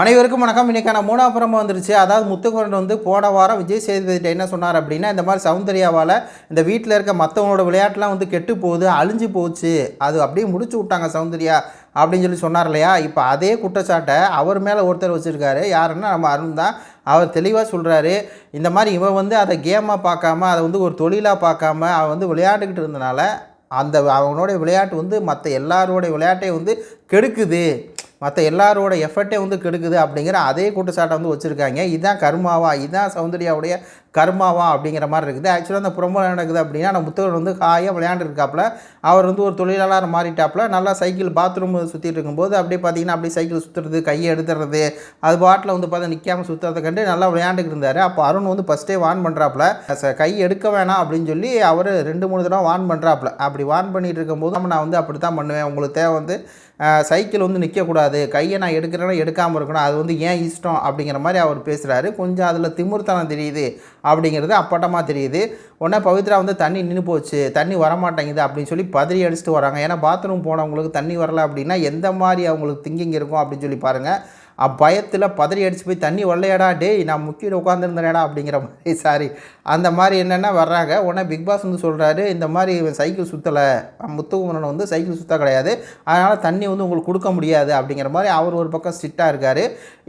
அனைவருக்கும் வணக்கம். இன்றைக்கான மூணாவது புறமா வந்துருச்சு. அதாவது முத்துக்குமரன் வந்து போன வாரம் விஜய் சேதுபதிட்ட என்ன சொன்னார் அப்படின்னா இந்த மாதிரி சௌந்தர்யாவால் இந்த வீட்டில் இருக்க மற்றவங்களோட விளையாட்டுலாம் வந்து கெட்டு போகுது அழிஞ்சு போச்சு. அது அப்படியே முடிச்சு விட்டாங்க சௌந்தர்யா அப்படின்னு சொல்லி சொன்னார் இல்லையா? இப்போ அதே குற்றச்சாட்டை அவர் மேலே ஒருத்தர் வச்சுருக்காரு. யாருன்னா நம்ம அருண் தான். அவர் தெளிவாக சொல்கிறாரு இந்த மாதிரி இவன் வந்து அதை கேமாக பார்க்காம அதை வந்து ஒரு தொழிலாக பார்க்காம அவன் வந்து விளையாண்டுக்கிட்டு இருந்தனால அந்த அவனுடைய விளையாட்டு வந்து மற்ற எல்லாரோடைய விளையாட்டையும் வந்து கெடுக்குது. மற்ற எல்லாரோட எஃபர்ட்டே வந்து கெடுக்குது அப்படிங்கிற அதே குற்றச்சாட்டை வந்து வச்சுருக்காங்க. இதுதான் கர்மாவா இதுதான் சௌந்தர்யாவுடைய கர்மாவா அப்படிங்கிற மாதிரி இருக்குது. ஆக்சுவலாக அந்த புறம்பு நடக்குது அப்படின்னா நம்ம புத்தகர் வந்து ஹாயாக விளையாண்டுருக்காப்புல அவர் வந்து ஒரு தொழிலாளர் மாறிட்டாப்புல. நல்லா சைக்கிள் பாத்ரூம் சுற்றிட்டு இருக்கும்போது அப்படியே பார்த்தீங்கன்னா அப்படியே சைக்கிள் சுற்றுறது கையை எடுத்துறது அது பாட்டில் வந்து பார்த்தா நிற்காம சுற்றுறதை கண்டு நல்லா விளையாண்டுக்கிட்டு இருந்தார். அப்போ அருண் வந்து ஃபஸ்ட்டே வான் பண்ணுறாப்புல கை எடுக்க வேணாம் அப்படின்னு சொல்லி அவர் ரெண்டு மூணு தடவை வான் பண்ணுறாப்புல அப்படி வான் பண்ணிகிட்டு இருக்கும்போது நம்ம நான் வந்து அப்படி தான் பண்ணுவேன். உங்களுக்கு தேவை வந்து சைக்கிள் வந்து நிற்கக்கூடாது அது கையை நான் எடுக்கிறேன்னா எடுக்காமல் இருக்கணும் அது வந்து ஏன் இஷ்டம் அப்படிங்கிற மாதிரி அவர் பேசுகிறாரு கொஞ்சம் அதில் திமிர்த்தனம் தெரியுது அப்படிங்கிறது அப்பட்டமாக தெரியுது. உடனே பவித்ரா வந்து தண்ணி நின்று போச்சு தண்ணி வரமாட்டேங்குது அப்படின்னு சொல்லி பதறி அடிச்சுட்டு வராங்க. ஏன்னா பாத்ரூம் போனவங்களுக்கு தண்ணி வரல அப்படின்னா எந்த மாதிரி அவங்களுக்கு திங்கிங் இருக்கும் அப்படின்னு சொல்லி பாருங்கள் பயத்தில் பதறி அடித்து போய் தண்ணி வரலையாடா டேய் நான் முக்கிய உட்காந்துருந்தேடா அப்படிங்கிற மாதிரி சாரி. அந்த மாதிரி என்னென்னா வர்றாங்க? உடனே பிக் பாஸ் வந்து சொல்கிறாரு இந்த மாதிரி இவன் சைக்கிள் சுற்றலை முத்துக்குமரன் வந்து சைக்கிள் சுத்த கிடையாது. அதனால் தண்ணி வந்து உங்களுக்கு கொடுக்க முடியாது அப்படிங்கிற மாதிரி அவர் ஒரு பக்கம் ஸ்ட்ரிக்டாக இருக்கார்.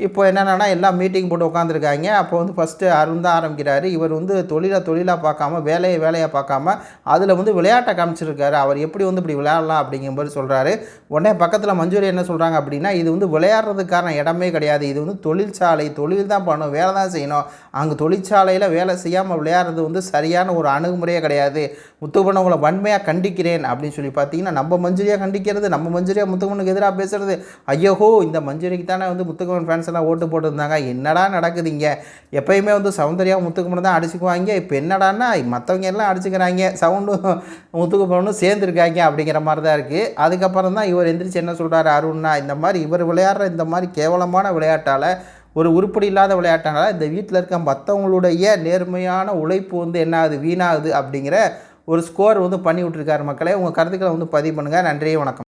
இப்போ என்னென்னா எல்லாம் மீட்டிங் போட்டு உட்காந்துருக்காங்க அப்போ வந்து ஃபஸ்ட்டு அருண் தான் ஆரம்பிக்கிறாரு. இவர் வந்து தொழிலை தொழிலாக பார்க்காம வேலையை வேலையை பார்க்காம அதில் வந்து விளையாட்டை காமிச்சிருக்காரு. அவர் எப்படி வந்து இப்படி விளையாடலாம் அப்படிங்கிற மாதிரி சொல்கிறாரு உடனே பக்கத்தில் மஞ்சூரி என்ன சொல்கிறாங்க அப்படின்னா இது வந்து விளையாடுறதுக்கான இடம் கிடையாது. இது வந்து தொழிற்சாலை. தொழில் தான் பண்ணணும். வேலை தான் செய்யணும். அங்கே தொழிற்சாலையில் வேலை செய்யாமல் விளையாடுறது வந்து சரியான ஒரு அணுகுமுறையே கிடையாது. முத்துக்குமன் உங்களை வன்மையாக கண்டிக்கிறேன் அப்படின்னு சொல்லி பார்த்தீங்கன்னா நம்ம மஞ்சுரியாக கண்டிக்கிறது நம்ம மஞ்சுரியாக முத்துக்குமனுக்கு எதிராக பேசுகிறது ஐயோஹோ இந்த மஞ்சுரிக்கு தானே வந்து முத்துக்குமன் ஃபேன்ஸ் எல்லாம் ஓட்டு போட்டிருந்தாங்க. என்னடா நடக்குது இங்கே? எப்பயுமே வந்து சௌந்தர்யா முத்துக்குமன் தான் அடிச்சுக்குவாங்க. இப்போ என்னடான்னா மற்றவங்க எல்லாம் அடிச்சுக்கிறாங்க. சவுண்டும் முத்துக்குமரனும் சேர்ந்துருக்காங்க அப்படிங்கிற மாதிரி தான் இருக்குது அதுக்கப்புறம் தான் இவர் எந்திரிச்சு என்ன சொல்கிறார் அருண்னா இந்த மாதிரி இவர் விளையாடுற இந்த மாதிரி கேவலம் கேவலமான விளையாட்டால் ஒரு உருப்படி இல்லாத விளையாட்டானால இந்த வீட்டில் இருக்க மற்றவங்களுடைய நேர்மையான உழைப்பு வந்து என்ன ஆகுது வீணாகுது அப்படிங்கிற ஒரு ஸ்கோர் வந்து பண்ணி விட்ருக்காரு மக்களே. உங்கள் கருத்துக்களை வந்து பதிவு பண்ணுங்கள் நன்றி வணக்கம்.